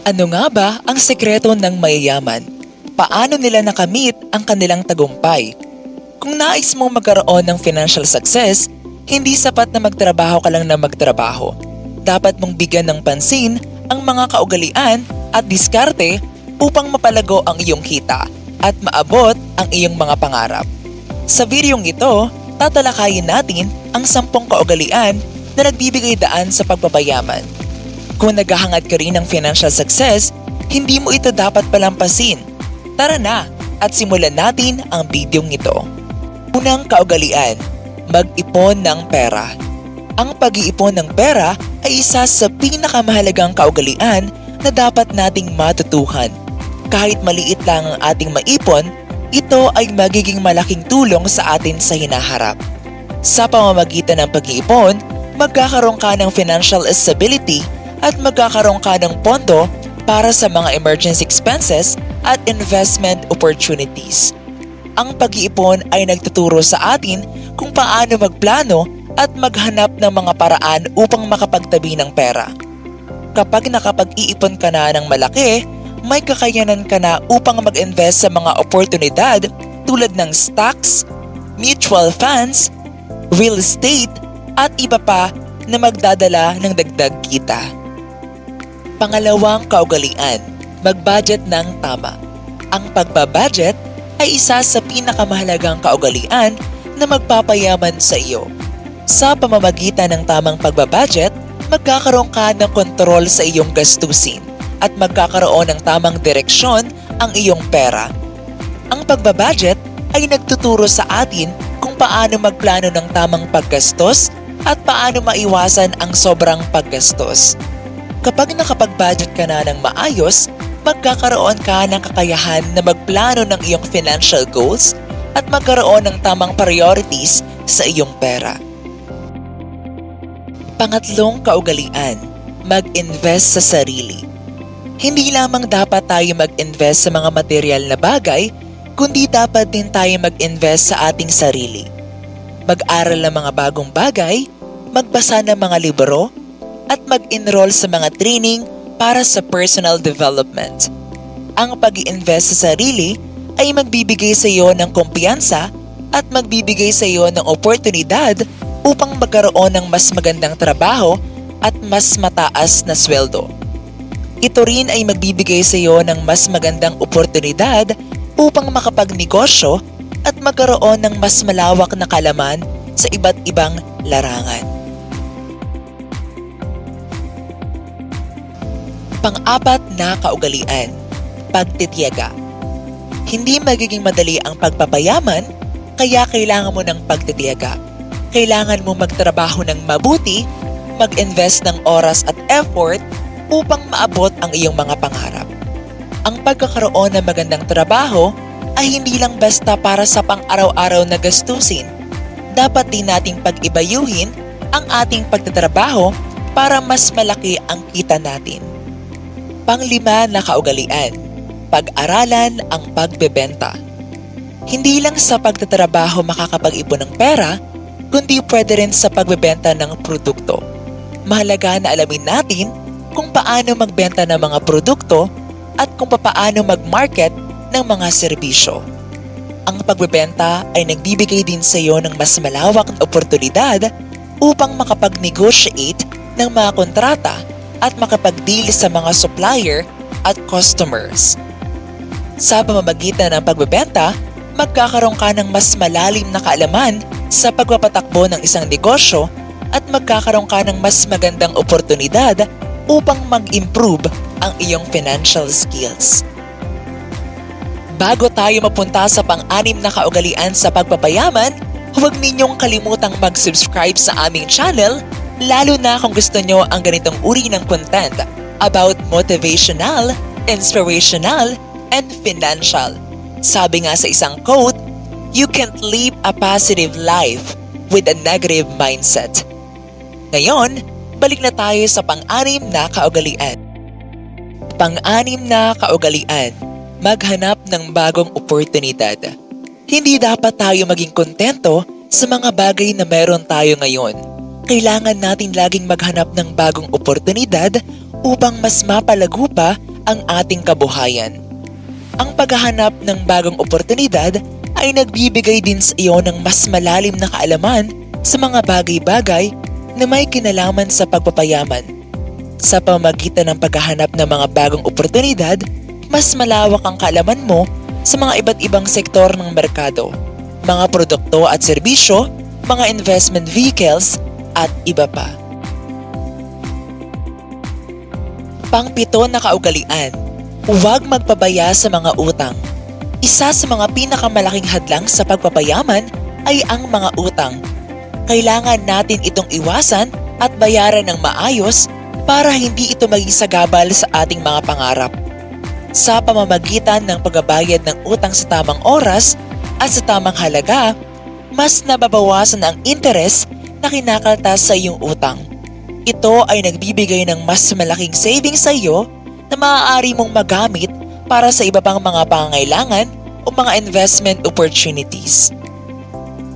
Ano nga ba ang sekreto ng mayayaman? Paano nila nakamit ang kanilang tagumpay? Kung nais mong magkaroon ng financial success, hindi sapat na magtrabaho ka lang na magtrabaho. Dapat mong bigyan ng pansin ang mga kaugalian at diskarte upang mapalago ang iyong kita at maabot ang iyong mga pangarap. Sa videong ito, tatalakayin natin ang sampung kaugalian na nagbibigay daan sa pagpapayaman. Kung naghahangad ka rin ng financial success, hindi mo ito dapat palampasin. Tara na at simulan natin ang videong ito. Unang kaugalian, mag-ipon ng pera. Ang pag-iipon ng pera ay isa sa pinakamahalagang kaugalian na dapat nating matutuhan. Kahit maliit lang ang ating maipon, ito ay magiging malaking tulong sa atin sa hinaharap. Sa pamamagitan ng pag-iipon, magkakaroon ka ng financial stability at magkakaroon ka ng pondo para sa mga emergency expenses at investment opportunities. Ang pag-iipon ay nagtuturo sa atin kung paano magplano at maghanap ng mga paraan upang makapagtabi ng pera. Kapag nakapag-iipon ka na ng malaki, may kakayanan ka na upang mag-invest sa mga oportunidad tulad ng stocks, mutual funds, real estate, at iba pa na magdadala ng dagdag kita. Pangalawang kaugalian, mag-budget ng tama. Ang pagbabudget ay isa sa pinakamahalagang kaugalian na magpapayaman sa iyo. Sa pamamagitan ng tamang pagbabudget, magkakaroon ka ng kontrol sa iyong gastusin at magkakaroon ng tamang direksyon ang iyong pera. Ang pagbabudget ay nagtuturo sa atin kung paano magplano ng tamang paggastos at paano maiwasan ang sobrang paggastos. Kapag nakapag-budget ka na ng maayos, magkakaroon ka ng kakayahan na magplano ng iyong financial goals at magkaroon ng tamang priorities sa iyong pera. Pangatlong kaugalian, mag-invest sa sarili. Hindi lamang dapat tayo mag-invest sa mga material na bagay, kundi dapat din tayo mag-invest sa ating sarili. Mag-aral ng mga bagong bagay, magbasa ng mga libro, at mag-enroll sa mga training para sa personal development. Ang pag invest sa sarili ay magbibigay sa iyo ng kumpiyansa at magbibigay sa iyo ng oportunidad upang magkaroon ng mas magandang trabaho at mas mataas na sweldo. Ito rin ay magbibigay sa iyo ng mas magandang oportunidad upang makapagnegosyo at magkaroon ng mas malawak na kalaman sa iba't ibang larangan. Pang-apat na kaugalian, pagtitiyaga. Hindi magiging madali ang pagpapayaman, kaya kailangan mo ng pagtitiyaga. Kailangan mo magtrabaho ng mabuti, mag-invest ng oras at effort upang maabot ang iyong mga pangarap. Ang pagkakaroon ng magandang trabaho ay hindi lang basta para sa pang-araw-araw na gastusin. Dapat din nating pag-ibayuhin ang ating pagtatrabaho para mas malaki ang kita natin. Panglima na kaugalian, pag-aralan ang pagbebenta. Hindi lang sa pagtatrabaho makakapag-ipon ng pera, kundi pwede rin sa pagbebenta ng produkto. Mahalaga na alamin natin kung paano magbenta ng mga produkto at kung paano mag-market ng mga serbisyo. Ang pagbebenta ay nagbibigay din sa iyo ng mas malawak na oportunidad upang makapag-negotiate ng mga kontrata at makapag-deal sa mga supplier at customers. Sa pamamagitan ng pagbebenta, magkakaroon ka ng mas malalim na kaalaman sa pagpapatakbo ng isang negosyo at magkakaroon ka ng mas magandang oportunidad upang mag-improve ang iyong financial skills. Bago tayo mapunta sa pang-anim na kaugalian sa pagpapayaman, huwag ninyong kalimutang mag-subscribe sa aming channel lalo na kung gusto nyo ang ganitong uri ng content about motivational, inspirational, and financial. Sabi nga sa isang quote, you can't live a positive life with a negative mindset. Ngayon, balik na tayo sa pang-anim na kaugalian. Pang-anim na kaugalian, maghanap ng bagong oportunidad. Hindi dapat tayo maging kontento sa mga bagay na meron tayo ngayon. Kailangan natin laging maghanap ng bagong oportunidad upang mas mapalago pa ang ating kabuhayan. Ang paghahanap ng bagong oportunidad ay nagbibigay din sa iyo ng mas malalim na kaalaman sa mga bagay-bagay na may kinalaman sa pagpapayaman. Sa pamamagitan ng paghahanap ng mga bagong oportunidad, mas malawak ang kaalaman mo sa mga iba't ibang sektor ng merkado, mga produkto at serbisyo, mga investment vehicles, at iba pa. Pangpito na kaugalian, huwag magpabaya sa mga utang. Isa sa mga pinakamalaking hadlang sa pagpapayaman ay ang mga utang. Kailangan natin itong iwasan at bayaran ng maayos para hindi ito maging sagabal sa ating mga pangarap. Sa pamamagitan ng pagbabayad ng utang sa tamang oras at sa tamang halaga, mas nababawasan ang interes na kinakaltas sa iyong utang. Ito ay nagbibigay ng mas malaking savings sa iyo na maaari mong magamit para sa iba pang mga pangangailangan o mga investment opportunities.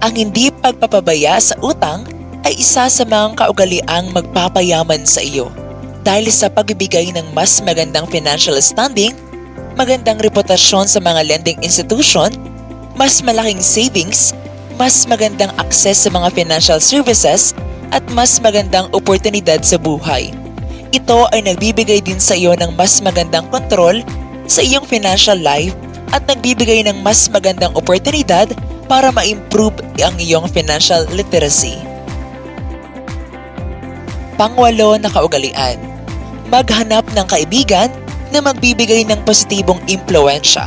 Ang hindi pagpapabaya sa utang ay isa sa mga kaugaliang magpapayaman sa iyo dahil sa pagbibigay ng mas magandang financial standing, magandang reputasyon sa mga lending institution, mas malaking savings, mas magandang access sa mga financial services, at mas magandang oportunidad sa buhay. Ito ay nagbibigay din sa iyo ng mas magandang kontrol sa iyong financial life at nagbibigay ng mas magandang oportunidad para ma-improve ang iyong financial literacy. Pangwalo na kaugalian. Maghanap ng kaibigan na magbibigay ng positibong impluensya.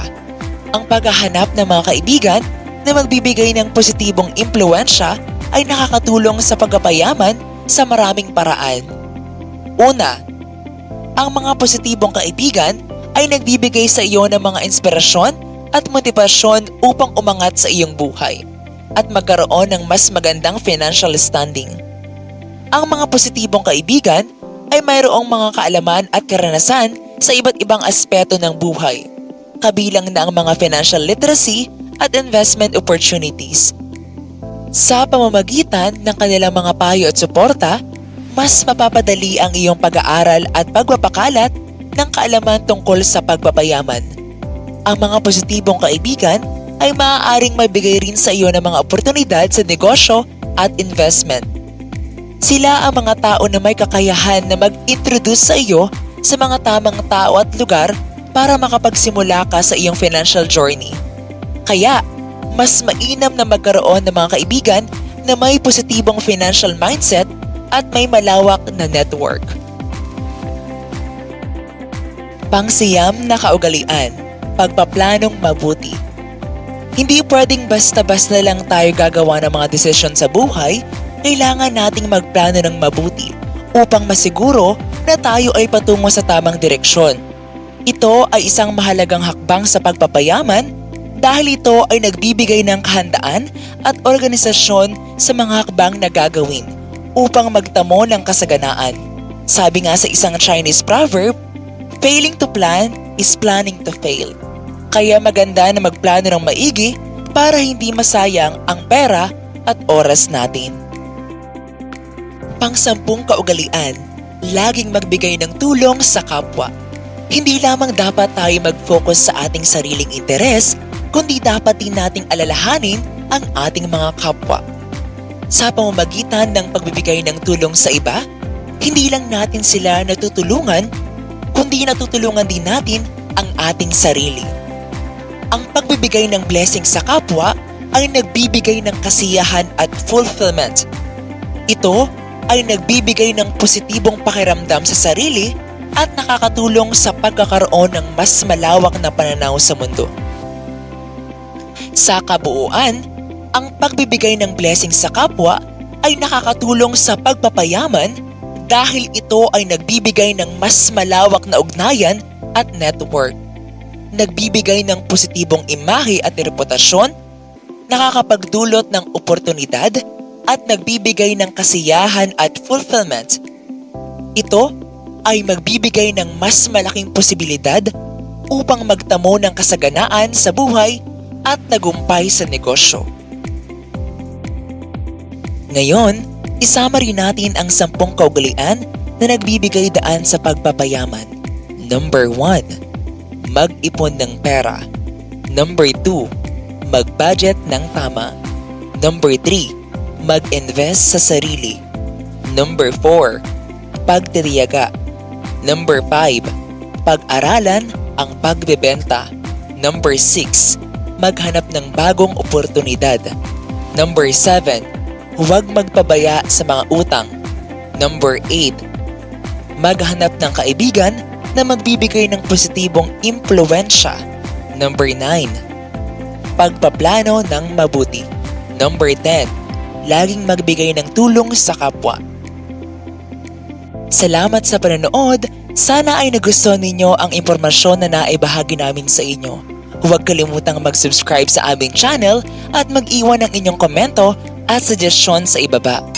Ang paghahanap ng mga kaibigan na magbibigay ng positibong impluensya ay nakakatulong sa pagpapayaman sa maraming paraan. Una, ang mga positibong kaibigan ay nagbibigay sa iyo ng mga inspirasyon at motibasyon upang umangat sa iyong buhay at magkaroon ng mas magandang financial standing. Ang mga positibong kaibigan ay mayroong mga kaalaman at karanasan sa iba't ibang aspeto ng buhay, kabilang na ang mga financial literacy at investment opportunities. Sa pamamagitan ng kanilang mga payo at suporta, mas mapapadali ang iyong pag-aaral at pagpapakalat ng kaalaman tungkol sa pagpapayaman. Ang mga positibong kaibigan ay maaaring mabigay rin sa iyo ng mga oportunidad sa negosyo at investment. Sila ang mga tao na may kakayahan na mag-introduce sa iyo sa mga tamang tao at lugar para makapagsimula ka sa iyong financial journey. Kaya, mas mainam na magkaroon ng mga kaibigan na may positibong financial mindset at may malawak na network. Pangsiyam na kaugalian, pagpaplanong mabuti. Hindi pwedeng basta-basta lang tayo gagawa ng mga desisyon sa buhay, kailangan nating magplano ng mabuti upang masiguro na tayo ay patungo sa tamang direksyon. Ito ay isang mahalagang hakbang sa pagpapayaman dahil ito ay nagbibigay ng kahandaan at organisasyon sa mga hakbang na gagawin upang magtamo ng kasaganaan. Sabi nga sa isang Chinese proverb, failing to plan is planning to fail. Kaya maganda na magplano ng maigi para hindi masayang ang pera at oras natin. Pangsampung kaugalian, laging magbigay ng tulong sa kapwa. Hindi lamang dapat tayo mag-focus sa ating sariling interes, kundi dapat din nating alalahanin ang ating mga kapwa. Sa pamamagitan ng pagbibigay ng tulong sa iba, hindi lang natin sila natutulungan, kundi natutulungan din natin ang ating sarili. Ang pagbibigay ng blessing sa kapwa ay nagbibigay ng kasiyahan at fulfillment. Ito ay nagbibigay ng positibong pakiramdam sa sarili at nakakatulong sa pagkakaroon ng mas malawak na pananaw sa mundo. Sa kabuuan, ang pagbibigay ng blessing sa kapwa ay nakakatulong sa pagpapayaman dahil ito ay nagbibigay ng mas malawak na ugnayan at network. Nagbibigay ng positibong imahe at reputasyon, nakakapagdulot ng oportunidad at nagbibigay ng kasiyahan at fulfillment. Ito ay magbibigay ng mas malaking posibilidad upang magtamo ng kasaganaan sa buhay at tagumpay sa negosyo. Ngayon, isama rin natin ang sampung kaugalian na nagbibigay daan sa pagpapayaman. Number 1. Mag-ipon ng pera. Number 2. Mag-budget ng tama. Number 3. Mag-invest sa sarili. Number 4. Pagtitiyaga. Number 5. Pag-aralan ang pagbebenta. Number 6. Maghanap ng bagong oportunidad. Number 7. Huwag magpabaya sa mga utang. Number 8. Maghanap ng kaibigan na magbibigay ng positibong impluensya. Number 9. Pagpaplano ng mabuti. Number 10. Laging magbigay ng tulong sa kapwa. Salamat sa panonood. Sana ay nagustuhan ninyo ang impormasyon na naibahagi namin sa inyo. Huwag kalimutang mag-subscribe sa aming channel at mag-iwan ng inyong komento at suggestion sa ibaba.